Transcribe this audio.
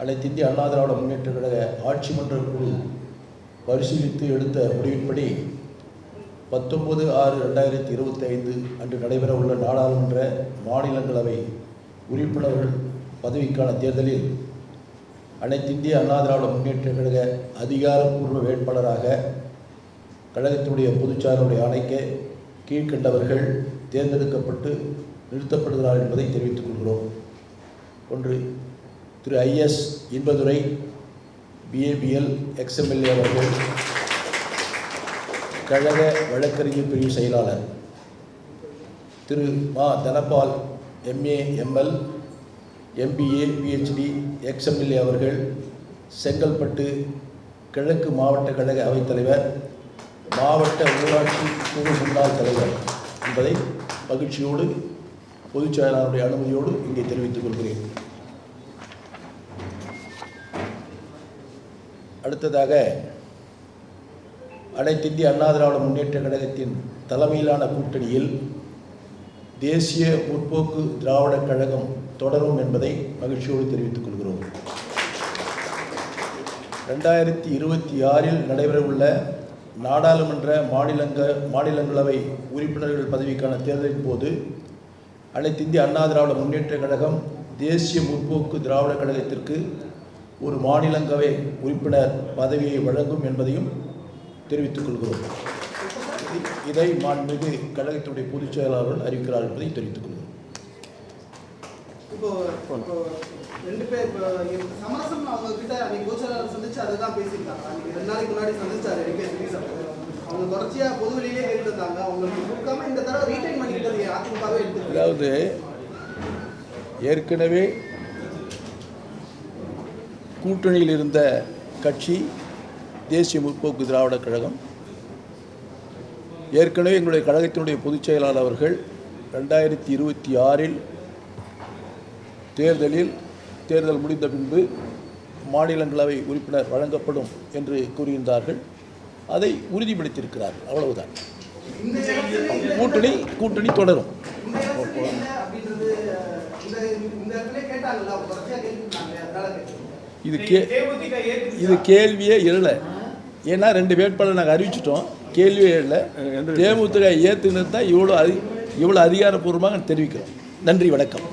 அனைத்து இந்திய அண்ணா திராவிட முன்னேற்ற கழக ஆட்சி மன்ற குழு பரிசீலித்து எடுத்த முடிவின்படி பத்தொன்பது ஆறு ரெண்டாயிரத்தி இருபத்தி ஐந்து அன்று நடைபெறவுள்ள நாடாளுமன்ற மாநிலங்களவை உறுப்பினர்கள் பதவிக்கான தேர்தலில் அனைத்து இந்திய அண்ணா திராவிட முன்னேற்ற கழக அதிகாரப்பூர்வ வேட்பாளராக கழகத்தினுடைய பொதுச்சாரனுடைய ஆணைக்க கீழ்கண்டவர்கள் தேர்ந்தெடுக்கப்பட்டு நிறுத்தப்படுகிறார் என்பதை தெரிவித்துக் கொள்கிறோம். ஒன்று திரு I S Inbadurai B A B L ex MLA அவர்கள் கழக வழக்கறிஞர் பிரிவு செயலாளர். திரு மா Dhanapal M A M L MBA PhD ex MLA அவர்கள் செங்கல்பட்டு கிழக்கு மாவட்ட கழக அவைத்தலைவர் மாவட்ட ஊராட்சி குழு முன்னாள் தலைவர் என்பதை மகிழ்ச்சியோடு பொதுச் செயலாளருடைய அனுமதியோடு இங்கே தெரிவித்துக் கொள்கிறேன். அடுத்ததாக அனைத்து இந்திய அண்ணா திராவிட முன்னேற்ற கழகத்தின் தலைமையிலான கூட்டணியில் தேசிய முற்போக்கு திராவிடக் கழகம் தொடரும் என்பதை மகிழ்ச்சியோடு தெரிவித்துக் கொள்கிறோம். ரெண்டாயிரத்தி இருபத்தி ஆறில் நடைபெறவுள்ள நாடாளுமன்ற மாநிலங்க மாநிலங்களவை உறுப்பினர்கள் பதவிக்கான தேர்தலின் போது அனைத்து இந்திய அண்ணா திராவிட முன்னேற்ற கழகம் தேசிய முற்போக்கு திராவிட கழகத்திற்கு ஒரு மாநிலங்களவை உறுப்பினர் பதவியை வழங்கும் என்பதையும் தெரிவித்துக் கொள்கிறோம். இதை மாண்புமிகு கழகத்துடைய பொதுச் செயலாளர்கள் அறிவிக்கிறார் என்பதை தெரிவித்துக் கொள்கிறோம். ரெண்டு பேர் இப்போ சமரசம் அவங்க கிட்ட அன்னைக்கு கோச்சராளர் சந்திச்சு அதை தான் பேசியிருக்காங்க. அன்னைக்கு ரெண்டு நாளைக்கு முன்னாடி சந்திச்சாரு ரெண்டு பேர் ரிலீஸ் அவங்க தொடர்ச்சியா கேட்டு இருந்தாங்க அவங்களுக்கு கொடுக்காம இந்த தடவை ரீடைன் பண்ணிக்கிட்டது அதிமுகவே எடுத்து அதாவது ஏற்கனவே கூட்டணியில் இருந்த கட்சி தேசிய முற்போக்கு திராவிட கழகம் ஏற்கனவே எங்களுடைய கழகத்தினுடைய பொதுச் செயலாளர் அவர்கள் ரெண்டாயிரத்தி இருபத்தி ஆறில் தேர்தலில் தேர்தல் முடிந்த பின்பு மாநிலங்களவை உறுப்பினர் வழங்கப்படும் என்று கூறியிருந்தார்கள் அதை உறுதிப்படுத்தியிருக்கிறார்கள் அவ்வளவுதான் கூட்டணி கூட்டணி தொடரும் இந்த இது கே? இது கேள்வியே இல்லை ஏன்னா ரெண்டு வேட்பாளர் நாங்கள் அறிவிச்சிட்டோம். கேள்வியே இல்லை தேமுதிக ஏற்றுனது தான் இவ்வளோ அதி இவ்வளோ அதிகாரப்பூர்வமாக தெரிவிக்கிறோம். நன்றி வணக்கம்.